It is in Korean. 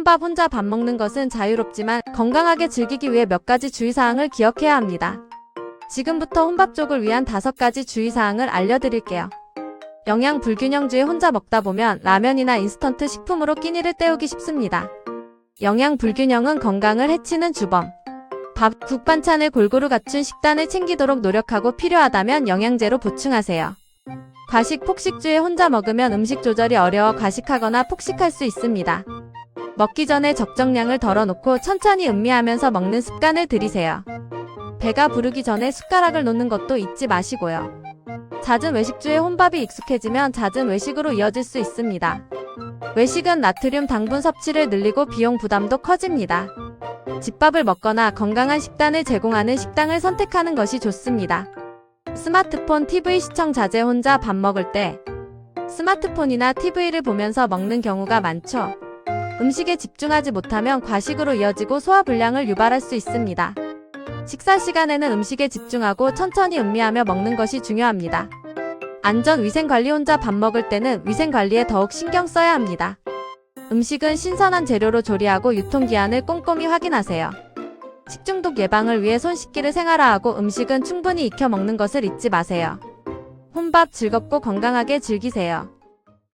혼밥 혼자 밥 먹는 것은 자유롭지만 건강하게 즐기기 위해 몇 가지 주의사항을 기억해야 합니다. 지금부터 혼밥 쪽을 위한 다섯 가지 주의사항을 알려드릴게요. 영양 불균형주의 혼자 먹다 보면 라면이나 인스턴트 식품으로 끼니를 때우기 쉽습니다. 영양 불균형은 건강을 해치는 주범. 밥, 국 반찬을 골고루 갖춘 식단을 챙기도록 노력하고 필요하다면 영양제로 보충하세요. 과식 폭식주에 혼자 먹으면 음식 조절이 어려워 과식하거나 폭식할 수 있습니다. 먹기 전에 적정량을 덜어놓고 천천히 음미하면서 먹는 습관을 들이세요. 배가 부르기 전에 숟가락을 놓는 것도 잊지 마시고요. 잦은 외식주에 혼밥이 익숙해지면 잦은 외식으로 이어질 수 있습니다. 외식은 나트륨 당분 섭취를 늘리고 비용 부담도 커집니다. 집밥을 먹거나 건강한 식단을 제공하는 식당을 선택하는 것이 좋습니다. 스마트폰 TV 시청 자제 혼자 밥 먹을 때 스마트폰이나 TV를 보면서 먹는 경우가 많죠. 음식에 집중하지 못하면 과식으로 이어지고 소화불량을 유발할 수 있습니다. 식사 시간에는 음식에 집중하고 천천히 음미하며 먹는 것이 중요합니다. 안전 위생 관리 혼자 밥 먹을 때는 위생 관리에 더욱 신경 써야 합니다. 음식은 신선한 재료로 조리하고 유통기한을 꼼꼼히 확인하세요. 식중독 예방을 위해 손 씻기를 생활화하고 음식은 충분히 익혀 먹는 것을 잊지 마세요. 혼밥 즐겁고 건강하게 즐기세요.